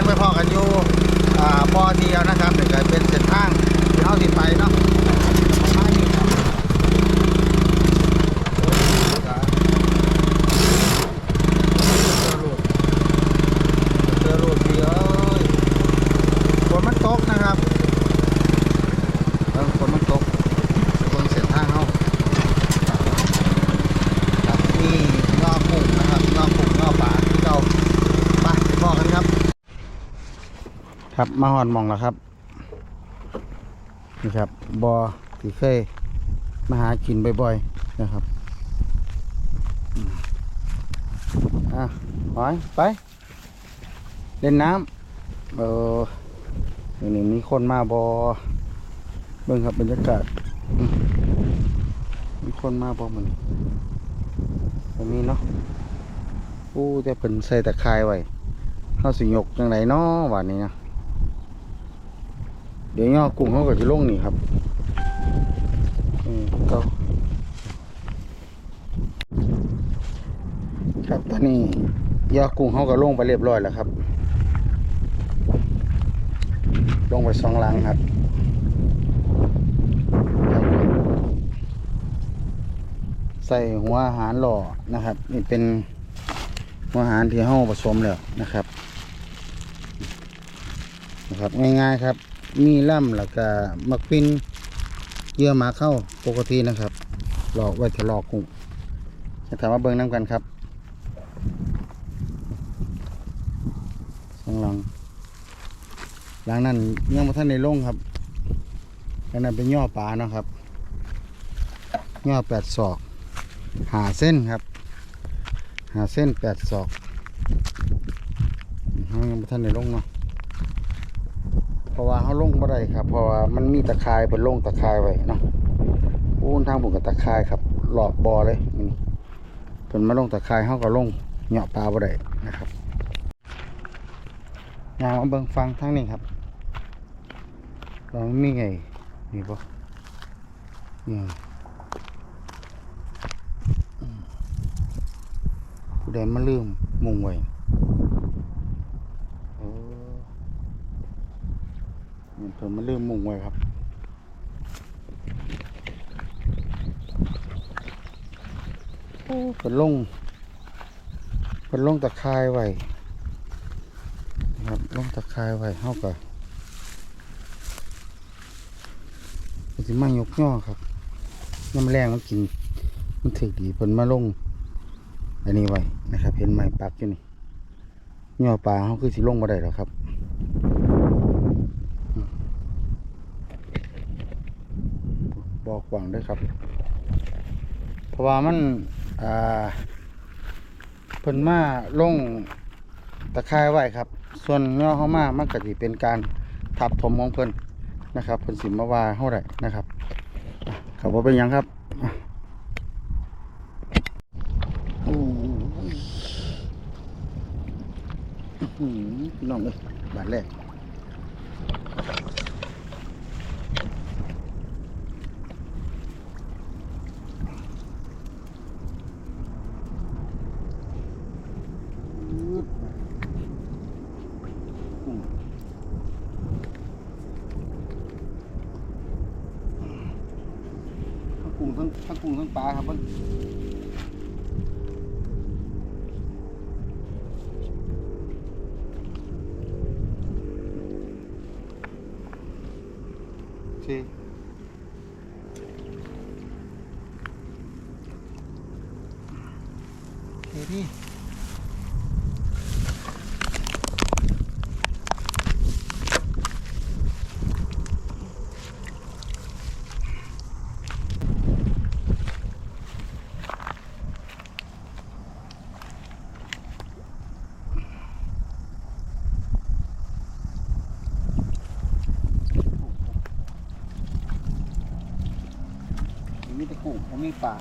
จะไปพอกันอยู่อ่าปอเดียวนะครับเดี๋ยวเป็นเส้นทางที่เขาสิไปเนาะมาณนี้ครับเจอรูดดีเอ้ยฝนมันตกนะครับเออฝนมันตกบนเส้นทางเขาครับนี่งอกุ้งนะครับงอกุ้งงอปลาที่เราไปบอกกันครับ ครับมาหอนมองแล้วครับนี่ครับบอที่เคยมาหากินบ่อยๆนะครับอะหอยไป เล่นน้ำเออนี้มีคนมาบอเบิ่งครับบรรยากาศมีคนมาบอมันแบบนี้เนาะอู้แต่เป็นใส่ตะไคร้ไว้เข้าสิยกจังไรเนาะวันนี้นะ ดี๋ยวย่อกุ้งเขาก็จะลงนี่ครับก็ครับตอนนี้ย่อกุ้งเขาก็ลงไปเรียบร้อยแล้วครับ ลงไปสองลังครับใส่หัวอาหารหล่อนะครับ นี่เป็นหัวอาหารที่ห้าผสมแล้วนะครับนะครับ ง่ายๆครับ มีล่ำแล้วก็มักปินเยื่อหมาเข้าปกตินะครับ หลอกไว้ทะลอกกุ้งจะถามว่าเบิ้งน้ำกันครับสองหลังหลังนั้นยังม่ทันในลงครับหลังนั้นเป็นย่อปลาเนาะครับ ย่อแปดศอก หาเส้นครับ หาเส้นแปดศอกยังม่ทันในลงเนาะ ราะว่าเขาลงบ่ได้ครับ เพราะว่ามันมีตะข่ายเป็นลงตะข่ายไว้เนาะโอ้ทางผมกับตะข่ายครับ หลอกบอเลยนี่เป็นมาลงตะข่ายเขาก็ลงเหาะปลาบ่ได้นะครับยางมาเบิ่งฟังทางนี้ครับลองมีไงนี่ปะนี่ผู้ใดมาลืมมุงไว้เออ มันเพิ่มมันเริ่มมุงไว้ครับโอ้เป็นลงเป็นลงตะคายไว้นะครับลงตะคายไว้เท่ากับมันจะมายกย่อครับน้ำแรงมันกิน มันถึกดีเพิ่นมาลง อันนี้ไว้นะครับ เห็นไหมปักอยู่นี่ย่อปลาเขาคือสิลงมาได้แล้วครับ บ อกหวังด้วยครับ เพราะว่ามันอ่าเพิ่นมาลงตะไคร้ไว้ครับ ส่วนย่อเข้ามามันก็สิเป็นการทับถมของเพิ่นนะครับเพิ่นสิมาว่าเท่าไรนะครับขับว่าเป็นยังครับอะโอ้ยอื้อหือพี่น้องเลยบาทแรก ทั้งกุ้งทั้งทั้งกุ้งทั้งปลาครับเพิ่น ที่เฮ้ มีแต่กุ้งผมมีปลา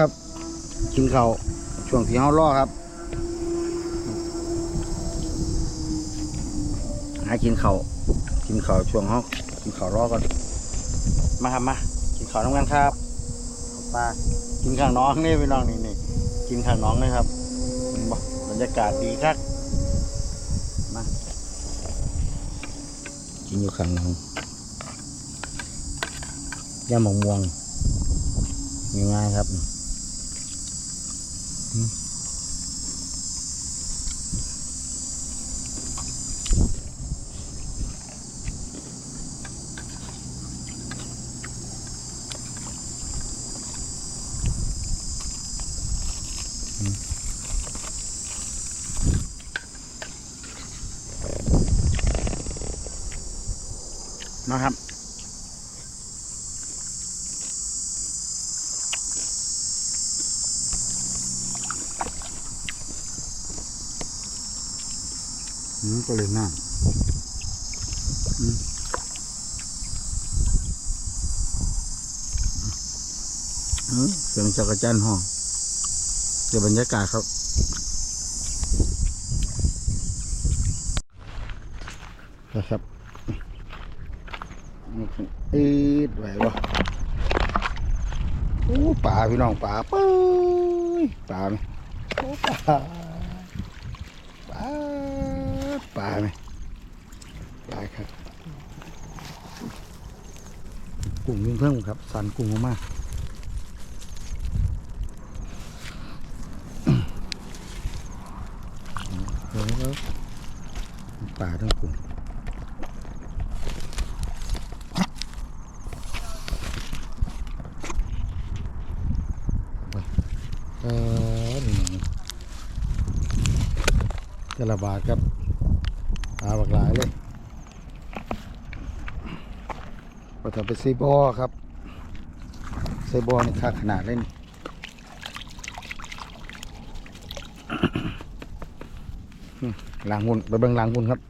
ครับ กินเขาช่วงที่เฮารอครับ หากินเขากินเขาช่วงเฮากินเขาวรอก่อนมาครับมากินเขาน้ำกันครับปลากินข้างน้องนี่พี่น้องนี่นี่กินข้างน้องเลยครับบรรยากาศดีครับมากินอยู่ข้างน้องย่ามะม่วงง่ายๆครับ มาครับอืมก็เลยน้ำเสียงจักรจันทร์ห้องเดี๋ยวบรรยากาศครับนี่คื ออีดไหววะโอ้ป่าพี่น้องป่าปื้ยป่าไหมโอ้ป่าปลาปลาไหมปลาครับกุ้งยิ่งเพิ่มครับ สันกุ้งมากเดี๋ยวแล้วปลาทั้งกุ้งเออนี่ ละบาทครับปลาบักหลายเลยพอทำไปซีบอครับซีบอนี่ค่าขนาดเลยนี่ล้างหุ่นไปเบิ่งล้างหุ่นครับ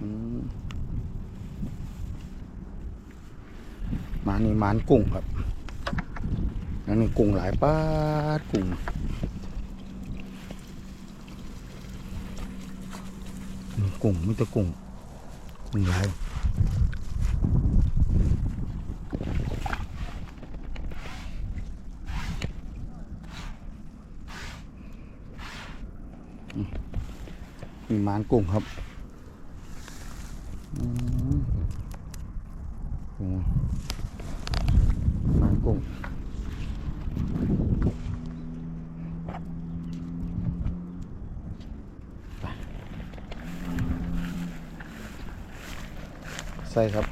อืม หมานกุ้งครับอันนี้กุ้งหลายป้าดกุ้งกุ้งไมแต่กุ้งกุ้งหลายอืมมีหมานกุ้งครับอืมกุ้ง มันกุ้งไป ใส่ครับ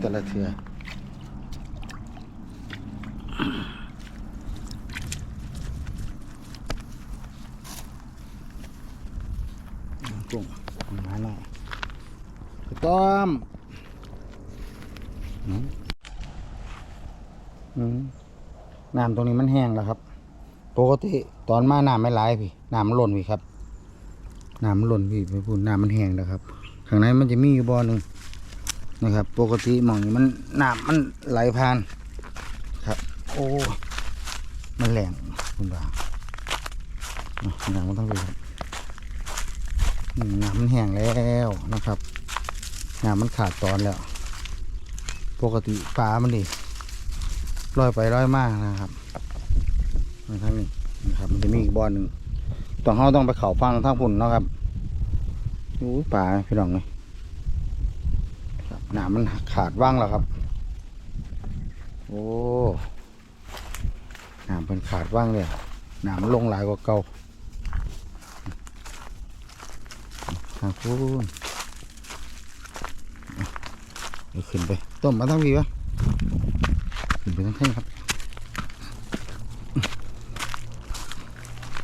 แต่ละเทือกุ้งมาหน่อยไปต้มอืมอืมน้ำตรงนี้มันแห้งแล้วครับ ปกติตอนมาน้ำไม่ไหลพี่น้ำมันหล่นพี่ครับน้ำมันหล่นพี่ไปพูดน้ำมันแห้งแล้วครับ ข้างในมันจะมีอยู่บ่อหนึ่งนะครับ ปกติหมองนี้มันน้ำมันไหลผ่านครับ โอ้มันแรงคุณบ่าวน้ำมันต้องไปครับอืมน้ำมันแห้งแล้วนะครับน้ำมันขาดตอนแล้ว ปกติปลามันดิลอยไปลอยมากนะครับ มาทางนี้นะครับมันจะมีอีกบ่อหนึ่งต้องเขาต้องไปเขาฟังทางพุ่นเนาะครับอู้ปลาพี่น้องเลยครับน้ำมันขาดว่างแล้วครับ โอ้น้ำเป็นขาดว่างเลยน้ำมันลงหลายกว่าเก่าทางคูนเดี๋ยวขึ้นไปต้มมาทั้งวีวะขึ้นไปทั้งแท่งครับ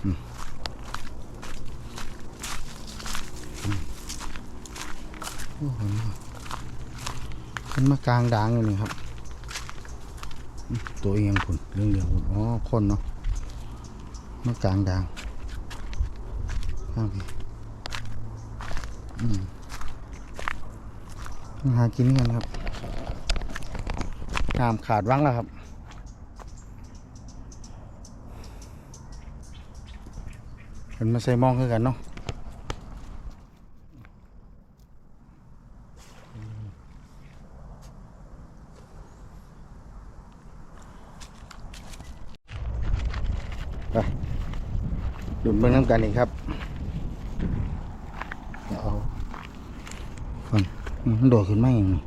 อืมอืมโอ้โห มันมา กลางด่างอยู่นี่ครับ ตัวเอียงคุณเรื่องเดียวคุณอ๋อคนเนาะมากลางด่างข้างพี่อืมต้องหากินกันครับน้ำขาดวังแล้วครับเป็นมาใส่มองคือกันเนาะไปดูดเบื้องน้ำกันอีกครับเดี๋ยวเอาฟังอืมมันโดดขึ้นมาอย่างนี้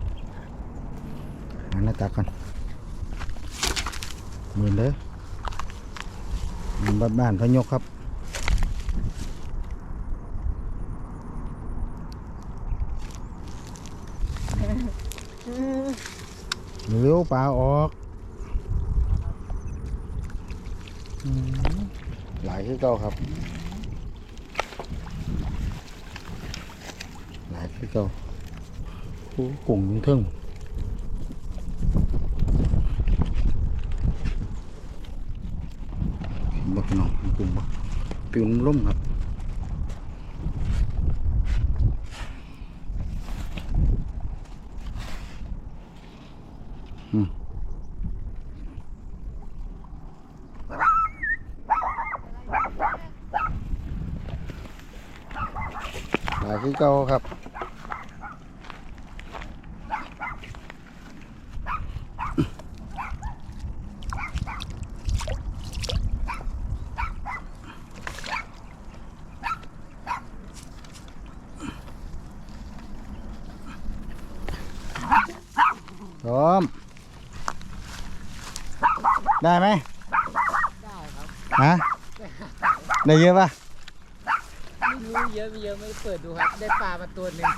หาหน้าตากันหมือนเด้อมันบ้านบ้านพะยกครับเลี้ยวปลาออกอื หลายคือเก่าครับ หลายคือเก่าโอ้กุ้งยังเทิงบ่พี่น้องเห็นกุ้งบ่ปิวน้ำล่มครับหลายคือ เก่าครับพร้อม ได้ไหมได้ครับฮะได้เยอะปะไม่รู้ เยอะม่เยอะไม่ได้เปิดดูครับ ได้ปลามาตัวหนึ่ง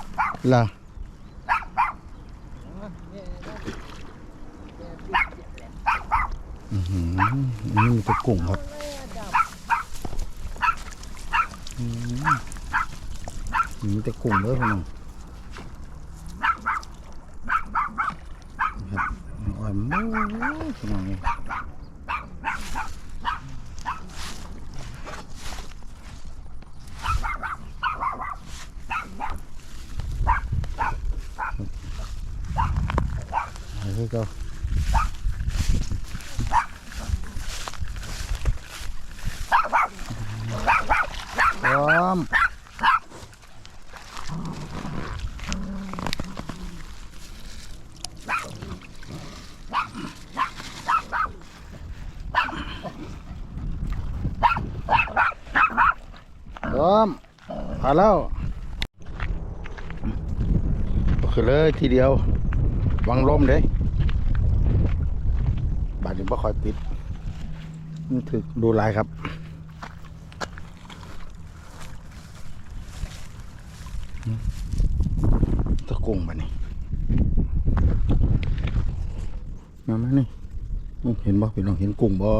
เหรออ๋อเนี่ยเนี่ยเนี่ยเนี่ยอือหืออันนี่มีตัวกุ้งครับเยอะดับอืมมีแต่กุ้งเลยพี่น้องครับอ่อนมากพี่น้องเลย เอาคือเก็พร้อมพร้อมพาแล้วโอเคเลยทีเดียว วังลมเด้บาด นี้บ่คอยติดมันถึกดูลายครับตะกุงมานี่มาไหมนี่เห็นบ่พี่น้องเห็นกุ้งบ่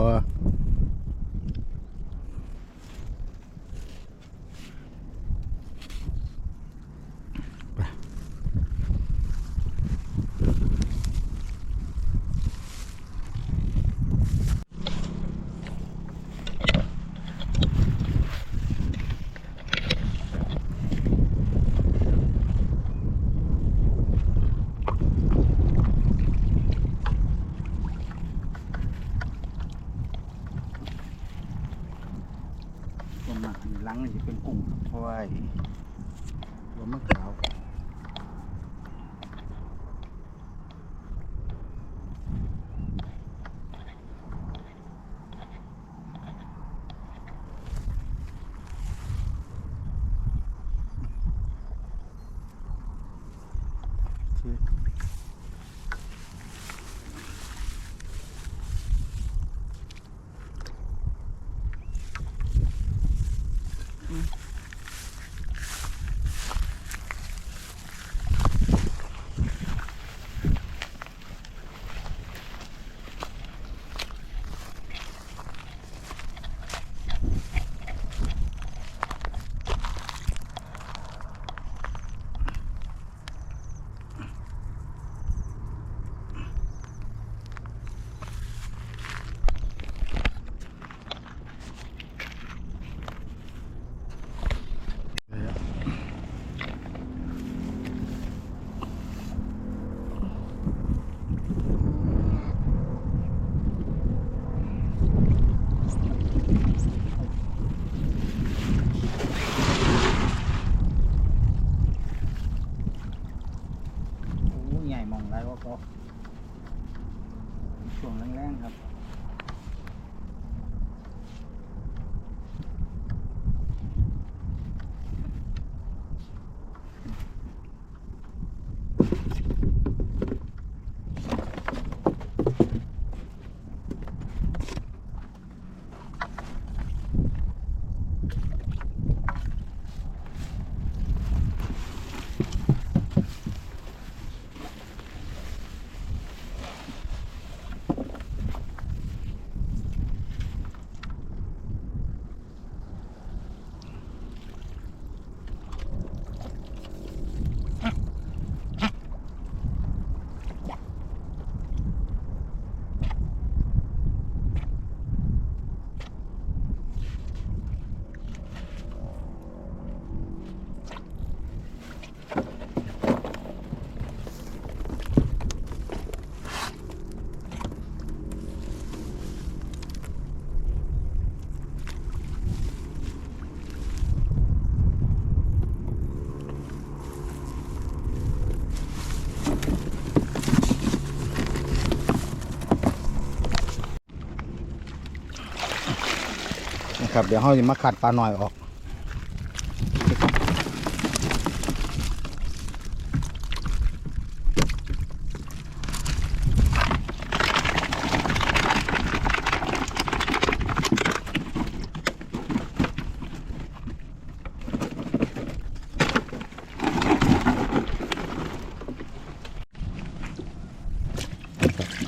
ครับ เดี๋ยวเราจะมาขัดปลาหน่อยออก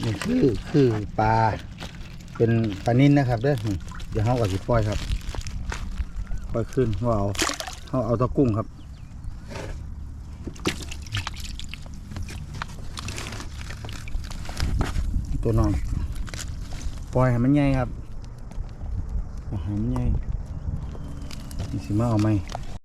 นี่คือคือปลาเป็นปลานิ่นนะครับเด้อ เดี๋ยวเขาก็สิปล่อยครับปล่อยขึ้นว่าเอาเขาเอาตะกุ้งครับตัวน้องปล่อยให้มันใหญ่ครับเอาให้มันใหญ่สิมาเอาไหม